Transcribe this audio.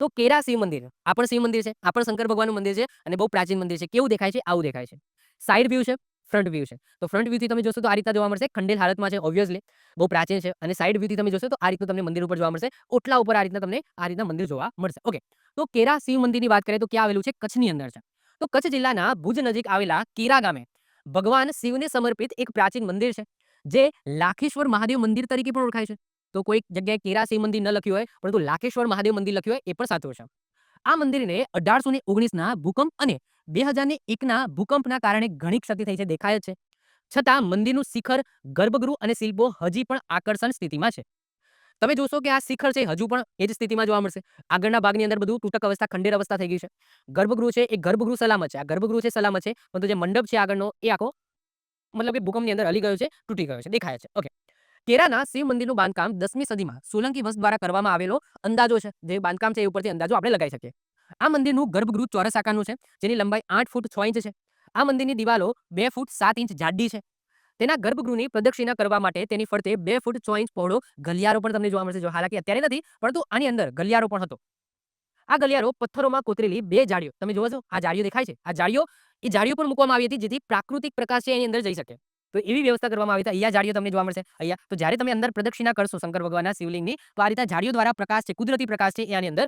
તો કેરા શિવ મંદિર. આ પણ શિવ મંદિર છે, આ પણ શંકર ભગવાનનું મંદિર છે અને બહુ પ્રાચીન મંદિર છે. કેવું દેખાય છે? આવું દેખાય છે. સાઈડ વ્યૂ છે ફ્રન્ટ વ્યૂ છે. તો ફ્રન્ટ વ્યૂથી તમે જોશો તો આ રીતના જોવા મળશે. ખંડેલ હાલતમાં છે ઓબ્વિયસલી બહુ પ્રાચીન છે અને સાઈડ વ્યૂથી તમે જોશો તો આ રીતનું તમને મંદિર ઉપર જોવા મળશે. ઓટલા ઉપર આ રીતના તમને, આ રીતના મંદિર જોવા મળશે. ઓકે તો કેરા શિવ મંદિરની વાત કરીએ તો ક્યાં આવેલું છે? કચ્છની અંદર છે. તો કચ્છ જિલ્લાના ભુજ નજીક આવેલા કેરા ગામે ભગવાન શિવને સમર્પિત એક પ્રાચીન મંદિર છે, જે લાખેશ્વર મહાદેવ મંદિર તરીકે પણ ઓળખાય છે. તો કોઈક જગ્યાએ કેરાસી મંદિર ન લખ્યું હોય, પરંતુ લાખેશ્વર મહાદેવ મંદિર લખ્યું હોય, એ પણ સાચું છે આ મંદિરને અઢારસો ને ઓગણીસના ભૂકંપ અને બે હજાર ને એકના ભૂકંપના કારણે ઘણી ક્ષતિ થઈ છે, દેખાય છે. છતાં મંદિરનું શિખર, ગર્ભગૃહ અને શિલ્પો હજી પણ આકર્ષણ સ્થિતિમાં છે. તમે જોશો કે આ શિખર છે, હજુ પણ એ જ સ્થિતિમાં જોવા મળશે. આગળના ભાગની અંદર બધું તૂટક અવસ્થા, ખંડેર અવસ્થા થઈ ગઈ છે. ગર્ભગૃહ છે, એ ગર્ભગૃહ સલામત છે. આ ગર્ભગૃહ છે, સલામત છે, પરંતુ જે મંડપ છે આગળનો, એ આખો મતલબ કે ભૂકંપની અંદર હલી ગયો છે, તૂટી ગયો છે, દેખાય છે. ઓકે. કેરાના શિવ મંદિરનું બાંધકામ દસમી સદીમાં સોલંકી વંશ દ્વારા કરવામાં આવેલો અંદાજો છે, જે બાંધકામ છે એ ઉપરથી અંદાજો આપણે લગાવી શકીએ. આ મંદિરનું ગર્ભગૃહ ચોરસ આકારનું છે, જેની લંબાઈ આઠ ફૂટ છ ઇંચ છે. આ મંદિરની દિવાલો બે ફૂટ સાત ઇંચ જાડી છે. તેના ગર્ભગૃહની પ્રદક્ષિણા કરવા માટે તેની ફરતે બે ફૂટ છ ઇંચ પહોળો ગલિયારો પણ તમને જોવા મળશે, જો હાલાકી અત્યારે નથી, પરંતુ આની અંદર ગલિયારો પણ હતો. આ ગલિયારો પથ્થરોમાં કોતરેલી બે જાળીઓ, તમે જોવો છો, આ જાળીઓ દેખાય છે. આ જાળીઓ, એ જાળીઓ પણ મૂકવામાં આવી હતી જેથી પ્રાકૃતિક પ્રકાશ છે એની અંદર જઈ શકે. તો એવી વ્યવસ્થા કરવામાં આવી હતી. અહીંયા જાળીઓ તમને જોવા મળશે. અહીંયા તો જ્યારે તમે અંદર પ્રદક્ષિણા કરશો શંકર ભગવાનના શિવલિંગની, તો આ રીતે જાળીઓ દ્વારા પ્રકાશ છે, કુદરતી પ્રકાશ છે એ અંદર